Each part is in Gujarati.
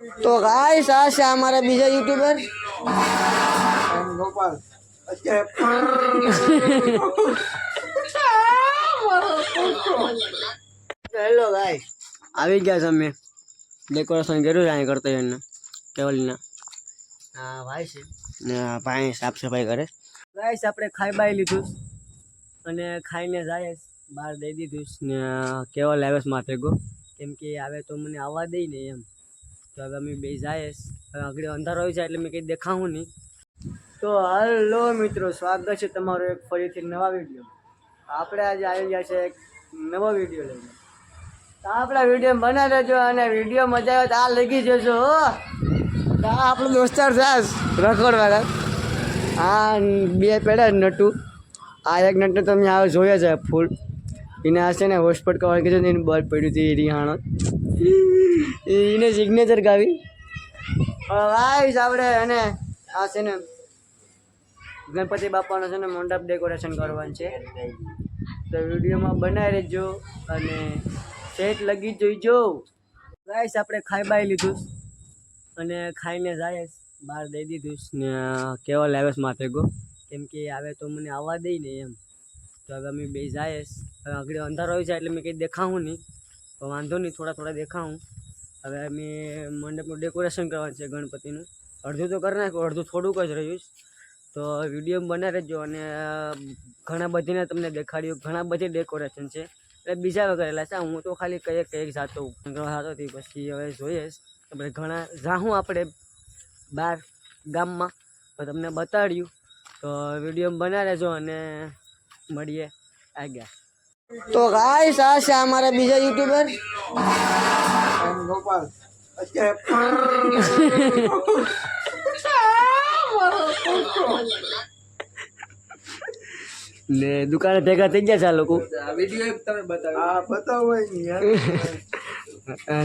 તો ગાઈસ આ છે અમારા બીજા યુટ્યુબર ગોપાલ અત્યારે હેલો ગાઈસ આવી ગયા છે અમે. ડેકોરેશન કર્યું છે અહીં કરતા એને કેવલના. હા ભાઈ છે. ને ભાઈ સાફ સફાઈ કરે. ગાઈસ આપણે ખાઈ બાઈ લીધું અને ખાઈને જાય બહાર દઈ દીધું. ને કેવલ આવે છે માથે ગો? કેમ કે આવે તો મને આવવા દઈ ને એમ. હવે અમે બે જાય. હવે આગળ અંધારો હોય છે એટલે મેં કંઈ દેખાવું નહીં. તો હલો મિત્રો, સ્વાગત છે તમારો એક ફરીથી નવા વીડિયો. આપણે આજે આવી ગયા છે એક નવો વીડિયો લઈને. તો આપણા વીડિયો બનાવી દેજો અને વીડિયો મજા આવે તો આ લગી હો. તો આપણો દોસ્તાર સાસ રખડવાના આ બે પેડા નટુ. આ એક નટને તમે આવે જોયા છે ફૂલ. એને આ છે ને હોસ્પિટલ કવર કીધું એને બહાર પડ્યું હતું રિહાણો. એને સિગ્નેચર ગાવી. ગાઈસ આપણે અને આ છે ને ગણપતિ બાપાનો છે ને મંડપ ડેકોરેશન કરવાનું છે. તો વિડીયોમાં બનાવી રહેજો અને સેટ લગી જોઈજો. ગાઈસ, આપણે ખાઈ બાઈ લીધું. અને ખાઈને જાય બહાર દઈ દીધું ને કેવા આવે છે માથે ગો? કેમ કે આવે તો મને આવવા દઈ ને એમ. તો હવે અમે બે જાય આગળ અંધારો હોય છે એટલે મેં કંઈ દેખાવું નહીં. તો વાંધો નહીં, થોડા થોડા દેખાવું હવે અમે મંડપનું ડેકોરેશન કરવાનું છે ગણપતિનું. અડધું તો કરી નાખ્યું, અડધું થોડુંક જ રહ્યું તો વીડિયો બનાવી રહેજો અને ઘણા બધીને તમને દેખાડ્યું ઘણા બધી ડેકોરેશન છે. એટલે બીજા કરેલા છે. હું તો ખાલી કઈ કંઈક જાતો જાતો હતી પછી હવે જોઈએ આપણે ઘણા, જાહું આપણે બહાર ગામમાં, તો તમને બતાડ્યું. તો વીડિયો બનાવી રહેજો અને મળીએ આગળ. તો ગાઈસ આ છે અમારા બીજા યુટ્યુબર ગોપાલ અત્યારે ને દુકાને ભેગા થઈ ગયા છે આ લોકો. વીડિયો એક તમે બતાવો હા બતાવો ને યાર આ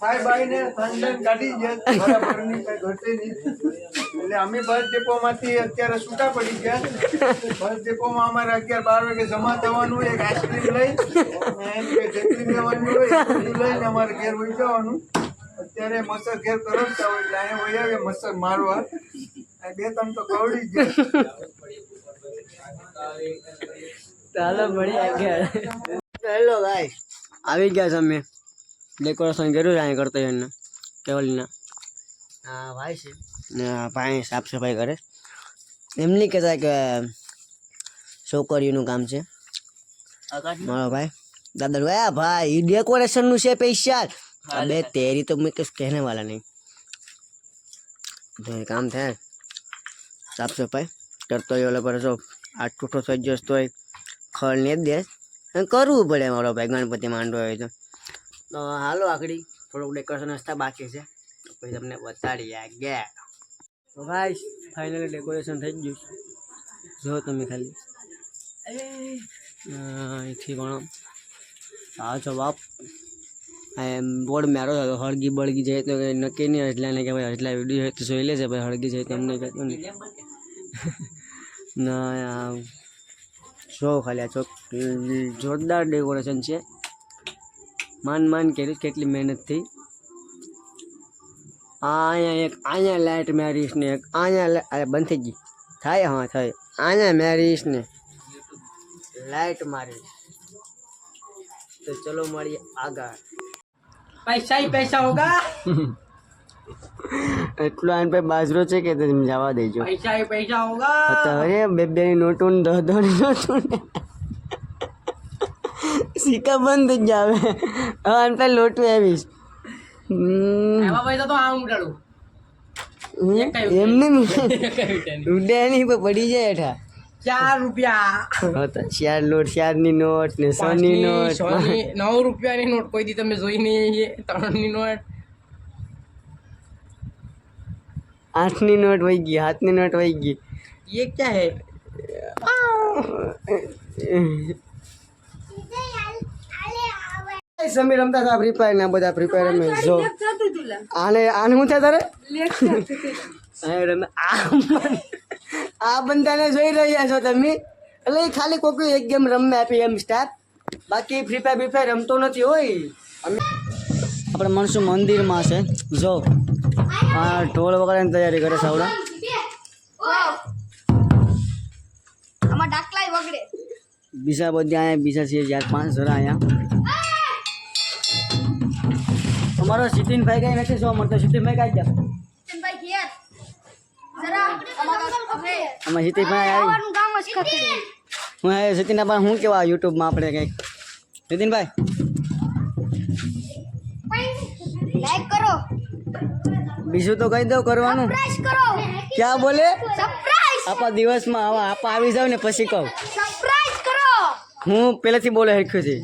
ભાઈ ભાઈ ને કાઢી ગયા બરાબરની કઈ ઘટે નહીં. એટલે અમે બસ ડેપોમાંથી અત્યારે છૂટા પડી ગયા. બસ ડેપોમાં અમારે અત્યારે બાર વાગે જમા થવાનું એક આઈસ્ક્રીમ લઈ એમ કે જેટલી લેવાની હોય એટલી લઈને અમારે ઘેર વહી જવાનું. અત્યારે મચ્છર ઘેર કરડતા હોય એટલે અહીંયા વહી આવે મચ્છર મારવા. બે ત્રણ તો કવડી ગયા. ચાલો ભણી આગળ. હેલો ભાઈ આવી ગયા છે અમે. ડેકોરેશન કર્યું છે અહીં કરતા એને કેવલીના. હા ભાઈ છે. ને ભાઈ સાફ સફાઈ કરે. એમ નહીં કહેતા કે છોકરીઓનું કામ છે. મારો ભાઈ. દાદા ભાઈ આ ભાઈ એ ડેકોરેશનનું છે પૈસા. અબે તેરી તો મેં કશું કહેને વાલા નહીં. તો કામ થાય. સાફ સફાઈ કરતો હોય ઓલા પર જો આ ટૂઠો થઈ જશે તોય ખળ ને દે. કરવું પડે મારો ભાઈ ગણપતિ માંડવો હોય તો. તો હાલો આકડી થોડુંક ડેકોરેશન હસતા બાકી છે. પછી તમને બતાડી ગયા તો ભાઈ ફાઇનલી ડેકોરેશન થઈ ગયું છે. જો તમે ખાલી. અહીંથી પણ આ બાપ. એમ બોર્ડ મેરો હતો હળગી બળગી જાય તો નક્કી નહીં એટલે ને કે ભાઈ એટલા વીડિયો તો જોઈ લેજે, ભાઈ હળગી જાય તો એમને કહેતું નહીં. ના આ જો ખાલી આ ચોક, જોરદાર ડેકોરેશન છે. માન માન કરીશ કેટલી મહેનતથી આ અહીંયા એક અહીંયા લાઇટ મારીશ ને એક અહીંયા બંધ થઈ ગઈ. થાય હા થાય. અહીંયા મારીશ ને લાઇટ મારીશ. તો ચલો મળીએ આગળ. પૈસા પૈસા હોગા? એટલો આન પર બાજરો છે કે તમે જવા દેજો. પૈસા પૈસા હોગા? અરે બે બે નોટો દહ દહ નોટો સિક્કા બંધ જ આવે. હા અને પેલા લોટું આવીશ. એમ નહીં ઉડે. પડી જાય હેઠા. ચાર રૂપિયા. ચાર નોટ ચારની નોટ ને સો ની નોટ. નવ રૂપિયાની નોટ કોઈ દી તમે જોઈ નહીં ત્રણની નોટ. આઠ નોટ વહી ગઈ હાથ નોટ વહી ગઈ. એ ક્યાં હે? સમીર રમતા હતા ફ્રી ફાયર ને બધા ફ્રી ફાયર રમે જો. આને આને શું થાય તારે? રમે આ આ બંદાને જોઈ રહ્યા છો તમે? એટલે ખાલી કોક એક ગેમ રમે આપી એમ સ્ટાર્ટ બાકી ફ્રી ફાયર ફ્રી ફાયર રમતો નથી હોય. અમે આપણે મનસુ મંદિરમાં છે. જો. આ ઢોલ વગાડવાની તૈયારી કરે સાવડા બીજા બધા અહીંયા બીજા છે ચાર પાંચ જરા અહીંયા. તમારો સિતિનભાઈ કઈ નથી જોવા મળતો. સિતિનભાઈ કાંઈ ગયા અમે અમારા સિતિનભાઈ આવી હું સચિનના પણ શું કેવા યુટ્યુબમાં આપણે કંઈક? લાઈક કરો. બીજું તો કહી દઉં કરવાનું. ક્યાં બોલે? આપણા આપા દિવસમાં આવા આપા આવી જાવ ને પછી કહું. હું પહેલેથી બોલે શીખ્યું છે.